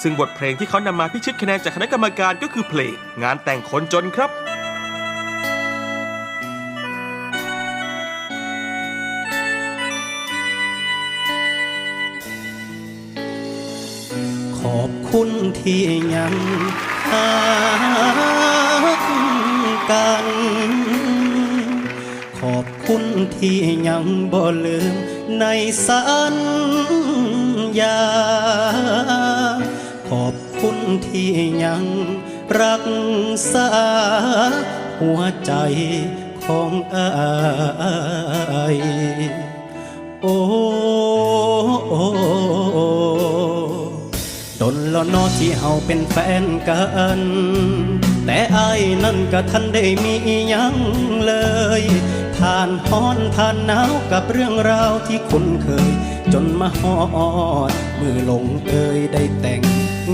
ซึ่งบทเพลงที่เขานำมาพิชิตคะแนนจากคณะกรรมการก็คือเพลงงานแต่งคนจนครับขอบคุณที่ยังหากัน ขอบคุณที่ยังบ่ลืมในสัญญา ที่ยังรักษาหัวใจของอายโอ้โอ้ดนล้วเนอที่เฮาเป็นแฟนกัน แต่อายนั่นก็ทันได้มียังเลยผ่านฮ้อนผ่านหนาวกับเรื่องราวที่คุ้นเคย จนมาฮอด มือลงเอยได้แต่ง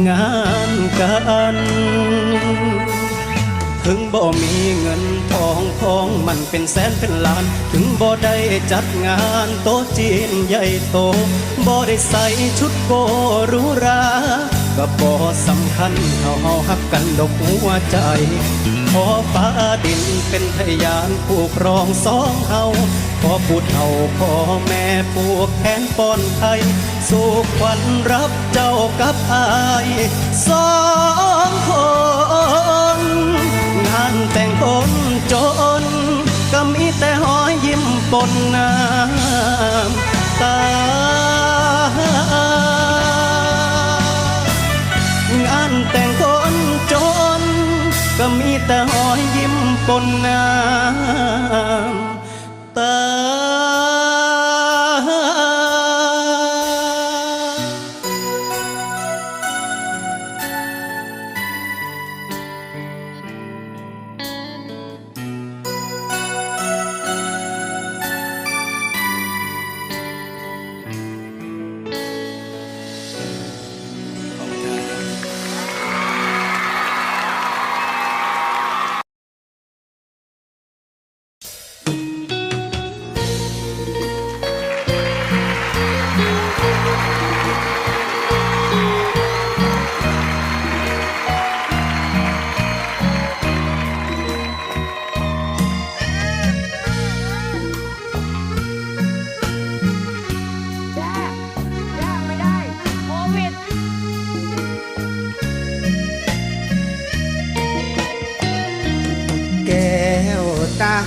งานกัน ถึงบ่มีเงินทองทองมันเป็นแสนเป็นล้าน ถึงบ่ได้จัดงานโต๊ะจีนใหญ่โตบ่ได้ใส่ชุดโกหรูหราก็บ่สำคัญเท่าเฮาฮักกันดอกหัวใจ อฟ้าดินเป็นพยานผู้ครองสองเฮาขอผู้เฒ่าพ่อแม่ผูกแขนป้อนไทย สู่ขวัญรับเจ้ากับอายสองคนงานแต่งคนจนก็มีแต่หอยยิ้มปนน้ำ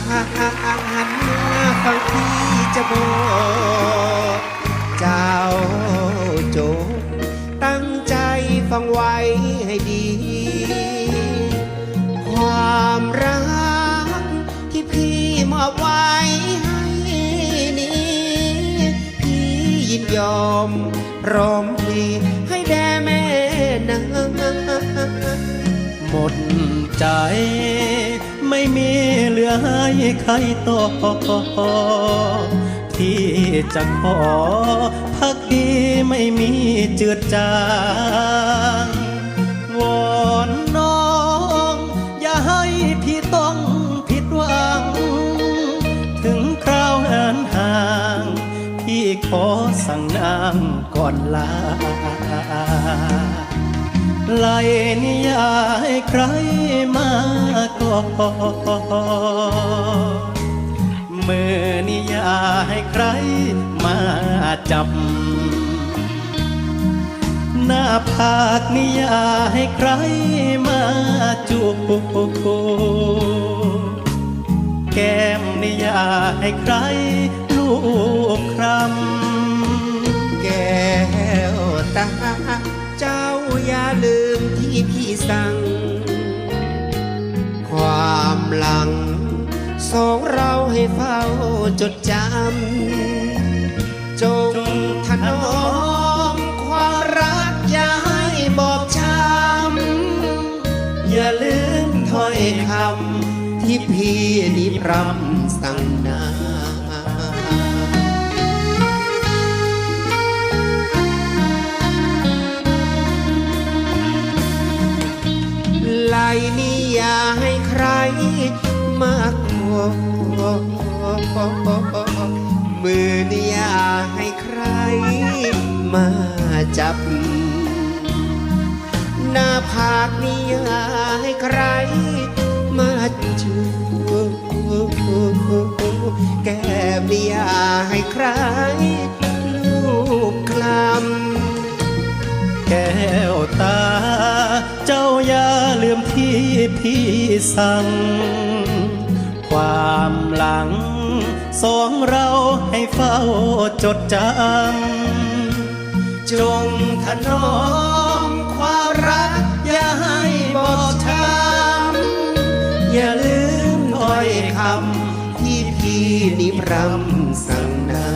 หันมาฟังพี่จะบอกเจ้าโจงตั้งใจฟังไว้ให้ดี ความรักที่พี่มอบไว้ให้นี้ พี่ยินยอมร้อมพลีให้แด่แม่นางหมดใจ ไม่มีเหลือให้ใครต่อที่จะขอพักดีไม่มีเจือจางวอนน้อง อย่าให้พี่ต้องผิดหวัง ถึงคราวเหินห่าง พี่ขอสั่งนางก่อนลา ไล่นิยายใครมาก่อมือนิยายใครมาจับ หน้าผากนิยายใครมาจูบแก้มนิยายใครลูกครำแก้วตาเจ้า อย่าลืมที่พี่สั่ง ความหลัง สองเราให้เฝ้าจดจำ จงถนอมความรักอย่าให้บอบช้ำ อย่าลืมถ้อยคำที่พี่นิพรำสั่งนา มาขอมือนี่อย่าให้ใครมาจับ หน้าผากนี้อย่าให้ใครมาจูบแก้มนี่อย่าให้ใครลูกคลำแก้วตา เจ้าอย่าลืมที่พี่สั่ง ความหลัง สองเราให้เฝ้าจดจำจงถนอมความรัก อย่าให้บอบช้ำอย่าลืมถ้อยคำที่พี่นิพรำสั่งนา